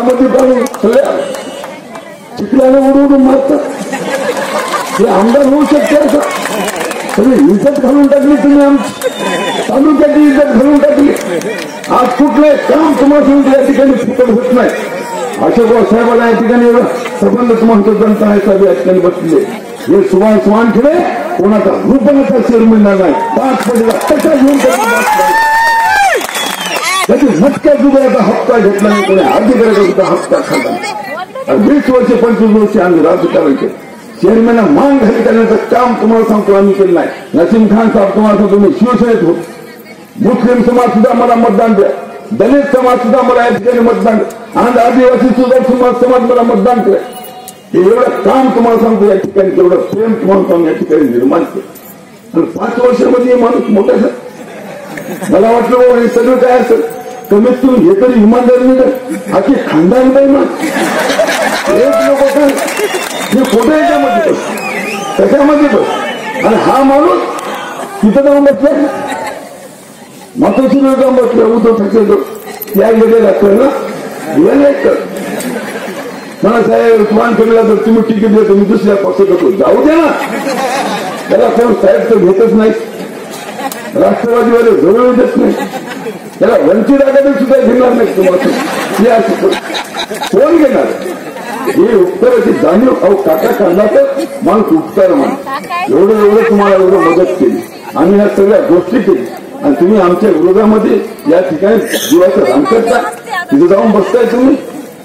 घरामध्ये पाणी सगळ्या चिखलाने उडून मारतात. हे आमदार होऊ शकते का तुम्ही इज्जत घालून टाकली तुम्ही आमची तालुक्याची इज्जत घालून टाकली. आज कुठलंय काम तुम्हाला या ठिकाणी फुकट होत नाही. अशोकराव साहेबाला या ठिकाणी एवढं सबंध म्हणतो जनता आहे साहेब या ठिकाणी बसले हे सुभाष सुवान कोणाचा रुपणाचा शेअर मिळणार नाही. पाच पडला कशा घेऊन त्याची झटक्या जुगराचा हप्ता घेतला नाही कोणी अधिकाऱ्याचा सुद्धा हप्ता खाल्ला वीस वर्ष पंचवीस वर्ष आम्ही राजकारण केलं चेअरमॅन मान घाली करण्याचं काम तुम्हाला सांगतो आम्ही केलं नाही नसीम खान साहेब तुम्हाला सांगतो मी शिवसेनेत होतो मुस्लिम समाज सुद्धा मला मतदान द्या दलित समाज सुद्धा मला या ठिकाणी मतदान आणि आदिवासी सुद्धा समाज समाज मला मतदान करा हे एवढं काम तुम्हाला सांगतो या ठिकाणी तेवढं प्रेम तुम्हाला सांगतो या ठिकाणी निर्माण केलं आणि पाच वर्षामध्ये माणूस मोठा झाला मला वाटलं हे सगळं काय असेल कमीत कमी हे तरी इमानदारीने कर आखी खानदान नाही ना एक लोक हे खोटं याच्यामध्ये बस त्याच्यामध्ये बस आणि हा माणूस तिथं जाऊन बसला मातोश्री जाऊन बसला उद्धव ठाकरे या गेलेला कर ना नाही कर मला साहेब मान कमीला तर तुम्ही तिकीट द्या मी दुसऱ्या पक्षात होतो. जाऊ द्या ना. त्याला कोण साहेब तर घेतच नाही. राष्ट्रवादीवाले जवळ देत नाही. त्याला वंचित आघाडी सुद्धा घेणार नाही तुम्हाला हे असं कोण? घेणार? हे उपकाराची जाणीव अहो काका काढला तर माणूस उपकार मान एवढं एवढं तुम्हाला एवढं मदत केली. आम्ही ह्या सगळ्या गोष्टी केली आणि तुम्ही आमच्या विरोधामध्ये या ठिकाणी जीवाचं राम करता. तिथे जाऊन बसताय तुम्ही.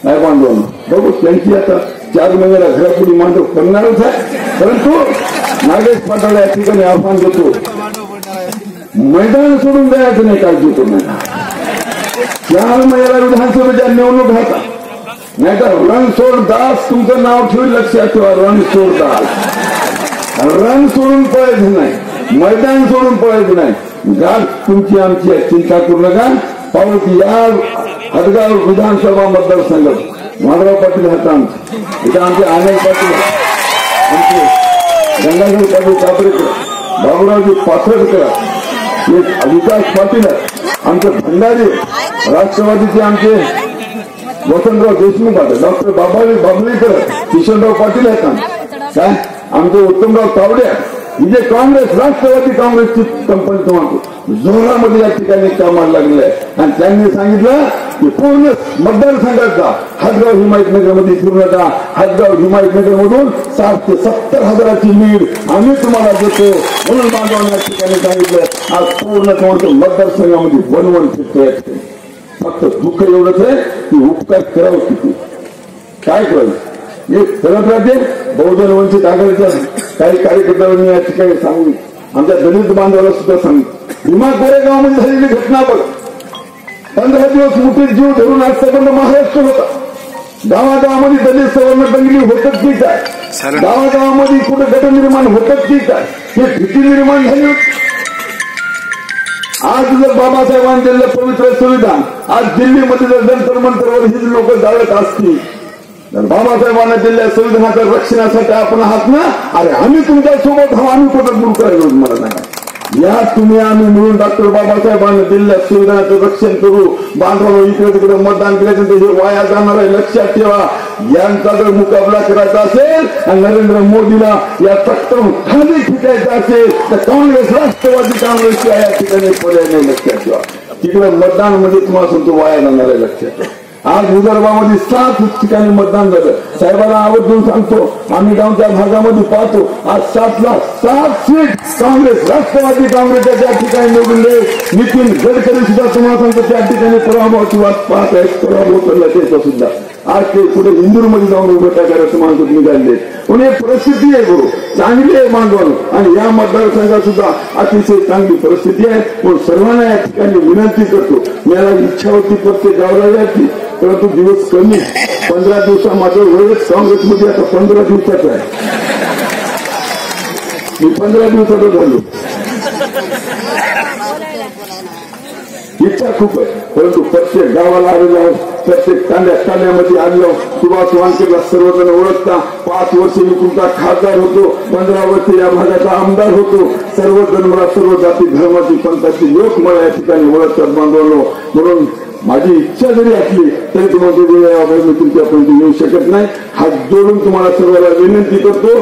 नाही बांधव बघू त्यांची आता चार महिन्याला घरापुढे मांडव करणारच आहे परंतु नागेश पाटाला या ठिकाणी आव्हान देतो. मैदान सोडून जायचं नाही काळजी करू नका चार विधानसभेच्या निवडणूक होता नाही तर रणसोड दास तुमचं नाव ठेवून लक्षात ठेवा रणसोड दास. रण सोडून पळायचं नाही मैदान सोडून पळायचं नाही. गाठ तुमची आमची आहे. चिंता करू नका. पाहू या हदगाव विधानसभा मतदारसंघात माधवराव पाटील हात आमचे. इथं आमचे आनंद पाटील आमचे गंगाधर पाटील कापरेकर बाबुरावजी पाथर्डकर विकास पाटील आमचे भंडारी राष्ट्रवादीचे आमचे वसंतराव देशमुख आहेत. डॉक्टर बाबाजी बाबळीकर किशनराव पाटील आहेत आमचे. काय? आमचे उत्तमराव तावडे म्हणजे काँग्रेस राष्ट्रवादी काँग्रेसची कंपनी तुम्हाला जोरामध्ये या ठिकाणी कामाला लागले आहे. आणि त्यांनी सांगितलं की पूर्ण मतदारसंघाचा हदगाव हिमायतनगरमध्ये फिरू नका हदगाव हिमायतनगर मधून सात ते सत्तर हजाराची लीड आम्ही तुम्हाला देतो म्हणून माझ्या ठिकाणी सांगितलं. आज पूर्ण तुम्हाला मतदारसंघामध्ये वनवण फिरतोय फक्त दुःख एवढंच आहे की उपकार करावं किती? काय करायचं एक करत राहते बहुजन वंचित आघाडीच्या काही कार्यकर्त्यांनी या ठिकाणी सांगू आमच्या दलित बांधवाला सुद्धा सांगू भीमा कोरेगावमध्ये झालेली घटना बघ पंधरा दिवस मोठे जीव धरून आज संबंध महाराष्ट्र होता. गावागावामध्ये दलित सवर्ण दंगली होतच ठीक आहे गावागावामध्ये कुठे गट निर्माण होतच ठीक आहे हे भीती निर्माण झाली होती. आज जर बाबासाहेबांनी दिलेलं पवित्र संविधान आज दिल्लीमध्ये जर जंतर मंतरवर ही लोक जाळत असतील तर बाबासाहेबांना दिलेल्या संविधानाच्या रक्षणासाठी आपण आहात ना? अरे आम्ही तुमच्यासोबत हा आम्ही कुठं दूर करायला मला नाही. या तुम्ही आम्ही मिळून डॉक्टर बाबासाहेबांनी दिलेल्या सुविधांचं रक्षण करू. बांधवाला इकडे तिकडे मतदान केल्याचं हे वाया जाणार आहे लक्षात ठेवा. यांचा जर मुकाबला करायचा असेल आणि नरेंद्र मोदीला या तक्तम खाली फिटायचं असेल तर काँग्रेस राष्ट्रवादी काँग्रेसच्या या ठिकाणी पर्याय नाही लक्षात ठेवा. तिकडे मतदान म्हणजे तुम्हाला तुमचं वाया जाणार आहे लक्षात ठेवा. आज विदर्भामध्ये सात ठिकाणी मतदान झालं. साहेबांना आवर्जून सांगतो आम्ही जाऊन त्या भागामध्ये पाहतो आज सातला सात सीट काँग्रेस राष्ट्रवादी काँग्रेसच्या त्या ठिकाणी निवडून दे नितीन गडकरी सुद्धा तुम्हाला सांगतो त्या ठिकाणी पराभवाची वाट पाहत आहेत. पराभव करला त्याचा सुद्धा. आज ते कुठे इंदूरमध्ये जाऊन उभं करायचं माणूस निघाले पण एक परिस्थिती आहे गुरु चांगली आहे मांडवण आणि या मतदारसंघात सुद्धा अतिशय चांगली परिस्थिती आहे. पण सर्वांना या ठिकाणी विनंती करतो मला इच्छा होती प्रत्येक गावाला यायची परंतु दिवस कमी पंधरा दिवसा माझं वयच काँग्रेसमध्ये आता पंधरा दिवसाचं आहे. मी पंधरा दिवसाचं झालो. इच्छा खूप आहे परंतु प्रत्येक गावाला आलेलो आहोत प्रत्येक तांड्या तांड्यामध्ये आलेलो सुभाष वानखेडला सर्वजण ओळखता. पाच वर्ष मी तुमचा खासदार होतो पंधरा वर्ष या भागाचा आमदार होतो. सर्वजण मला सर्व जाती धर्माची पंथाची लोक मला या ठिकाणी ओळखतात बांधवलो म्हणून माझी इच्छा जरी असली तरी तुम्हाला वेळेवर मी तुमच्या तुमच्यापर्यंत येऊ शकत नाही. हात जोडून तुम्हाला सर्वांना विनंती करतो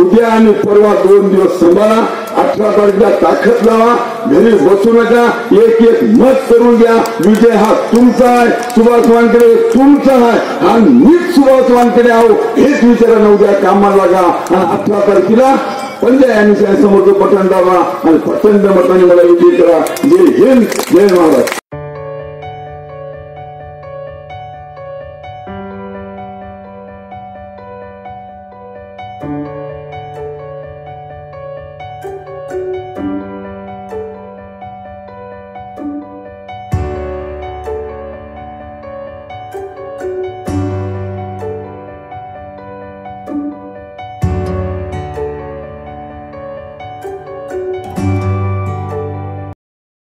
उद्या आणि परवा दोन दिवस सांभाळा अठरा तारखेला ताकद लावा घरी बसू नका एक एक मत करून घ्या विजय हा तुमचा आहे सुभाष वानकडे तुमचा आहे हा मीच सुभाष वानकडे आहो हेच विचारानं उद्या कामाला लागा. आणि अठरा तारखेला पंजाब समोर समोरचं पठण दाबा आणि प्रचंड मताने मला विजय करा. जय हिंद जय महाराज